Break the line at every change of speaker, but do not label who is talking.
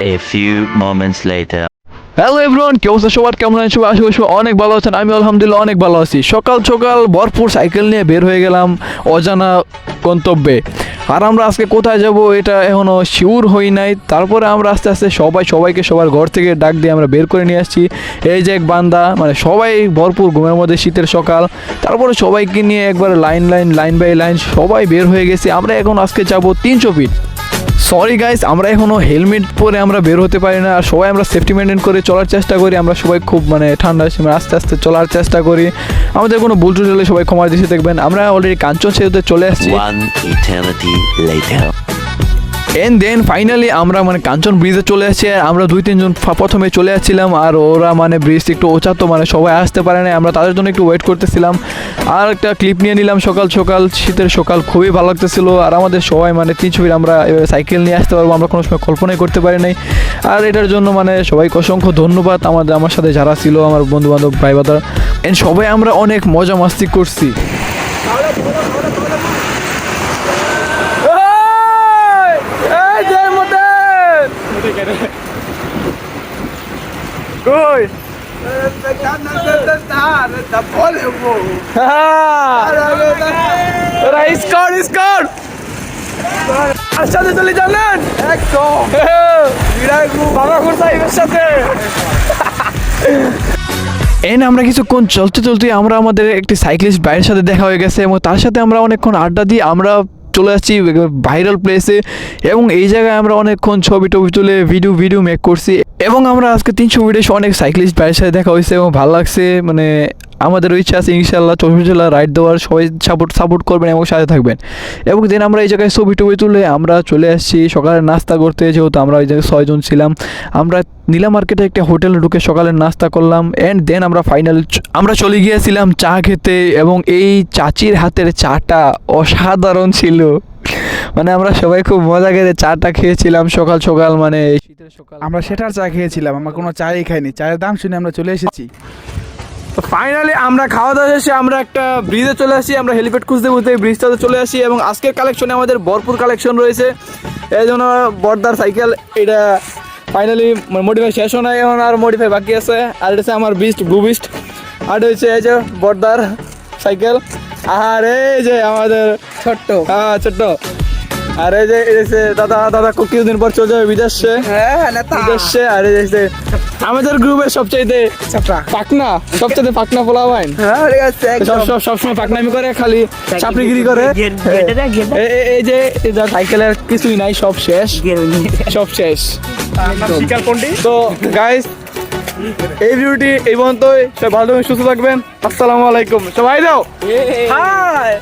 A few moments later.
Hello everyone কি অবস্থা? সবার কেমন সবাই আশা করি অনেক ভালো আছেন। আমি আলহামদুলিল্লাহ অনেক ভালো আছি। সকাল সকাল ভরপুর সাইকেল নিয়ে বের হয়ে গেলাম অজানা গন্তব্যে। আর আমরা আজকে কোথায় যাব এটা এখনও শিওর হই নাই। তারপরে আমরা আস্তে আস্তে সবাই, সবাইকে সবার ঘর থেকে ডাক দিয়ে আমরা বের করে নিয়ে আসছি। এই যে এক বান্দা মানে সবাই ভরপুর ঘুমের মধ্যে শীতের সকাল। তারপরে সবাইকে নিয়ে একবার line line line by line সবাই বের হয়ে গেছি। আমরা এখন আজকে যাব তিনশো ফিট। সরি গাইস আমরা এখনও হেলমেট পরে আমরা বের হতে পারি না। আর সবাই আমরা সেফটি মেনটেন করে চলার চেষ্টা করি। আমরা সবাই খুব মানে ঠান্ডার সময় আস্তে আস্তে চলার চেষ্টা করি। আমাদের কোনো ভুল টুল হলে সবাই ক্ষমার দিতে দেখবেন। আমরা অলরেডি কাঞ্চন সেতুতে চলে আসছি. এন্ড দেন ফাইনালি আমরা মানে কাঞ্চন ব্রিজে চলে আর আমরা দুই, তিনজন প্রথমে চলে আসছিলাম আর ওরা মানে ব্রিজ একটু ওচা তো মানে সবাই আসতে পারে না আমরা তাদের জন্য একটু ওয়েট করতেছিলাম। আর একটা ক্লিপ নিয়ে নিলাম সকাল সকাল। শীতের সকাল খুবই ভালো লাগতেছিল। আর আমাদের সবাই মানে তিন ছবির আমরা সাইকেল নিয়ে আসতে পারব। আমরা কোনো সময় কল্পনাই করতে পারি নাই। আর এটার জন্য মানে সবাইকে অসংখ্য ধন্যবাদ। আমাদের, আমার সাথে যারা ছিল, আমার বন্ধু বান্ধব ভাই বাদার এন্ড সবাই আমরা অনেক মজা মাস্তি করছি। কই? ওরা স্কোর স্কোর আর সাথে চলে জানেন একদম। বাবা সাহেবের সাথে। এন আমরা কিছুক্ষণ চলতে চলতে আমরা আমাদের একটি সাইক্লিস্ট ভাইয়ের সাথে দেখা হয়ে গেছে এবং তার সাথে আমরা অনেকক্ষণ আড্ডা দিয়ে আমরা চলে আসছি ভাইরাল প্লেসে এবং এই জায়গায় আমরা অনেকক্ষণ ছবি টবি তুলে ভিডিও ভিডিও মেক করছি। এবং আমরা আজকে তিনশো ভিডিও অনেক সাইক্লিস্ট ভাইয়ের সাথে দেখা হয়েছে এবং ভালো লাগছে মানে আমাদের ইচ্ছা আছে ইনশাল্লাহ জেলা রাইড দেওয়ার, সবাই সাপোর্ট সাপোর্ট করবেন এবং সাথে থাকবেন। এবং দেন আমরা এই জায়গায় ছবি টবি তুলে আমরা চলে আসছি। সকালে নাস্তা করতে, যেহেতু আমরা ওই জায়গায় ছয়জন ছিলাম, আমরা নীলা মার্কেটে একটা হোটেলে ঢুকে সকালে নাস্তা করলাম অ্যান্ড দেন আমরা ফাইনাল আমরা চলে গিয়েছিলাম চা খেতে এবং এই চাচির হাতের চাটা অসাধারণ ছিল। মানে আমরা সবাই খুব মজা করে চাটা খেয়েছিলাম সকাল সকাল মানে শীতের সকাল।
আমরা সেটার চা খেয়েছিলাম, আমরা কোনো চাই খাইনি। চায়ের দাম শুনে আমরা চলে এসেছি।
তো ফাইনালি আমরা খাওয়া দাওয়া শেষে আমরা একটা ব্রিজে চলে আসি আমরা হেলিপ্যাড খুঁজতে খুঁজতে ব্রিজটাতে চলে আসি এবং আজকের কালেকশনে আমাদের ভরপুর কালেকশন রয়েছে। এই জন্য বর্দার সাইকেল এটা ফাইনালি মডিফাই শেষ হয় এখন আর মডিফাই বাকি আছে। আর এটা আমার বিস্ট ব্লু বিস্ট আর হচ্ছে এই যে বর্দার সাইকেল আর এই যে আমাদের ছোট্ট। হ্যাঁ ছোট্ট। আর এই যে দাদা দাদা কিছুদিন পর চলে যাবে বিদেশে। বিদেশে আর এই যে আমাদের গ্রুপের সবচাইতে পাকনা সবচেয়ে পাকনা পোলা ভাই সব সব সবসময় পাকনামি করে খালি চাপড়িগিরি করে। এই যে এই যে সাইকেলের কিছুই নাই সব শেষ। সব শেষ। তো গাইস এই ভিডিওটি এই পর্যন্তই। সবাই ভালো থাকবেন, সুস্থ থাকবেন। আসসালামু আলাইকুম। সবাই দাও হাই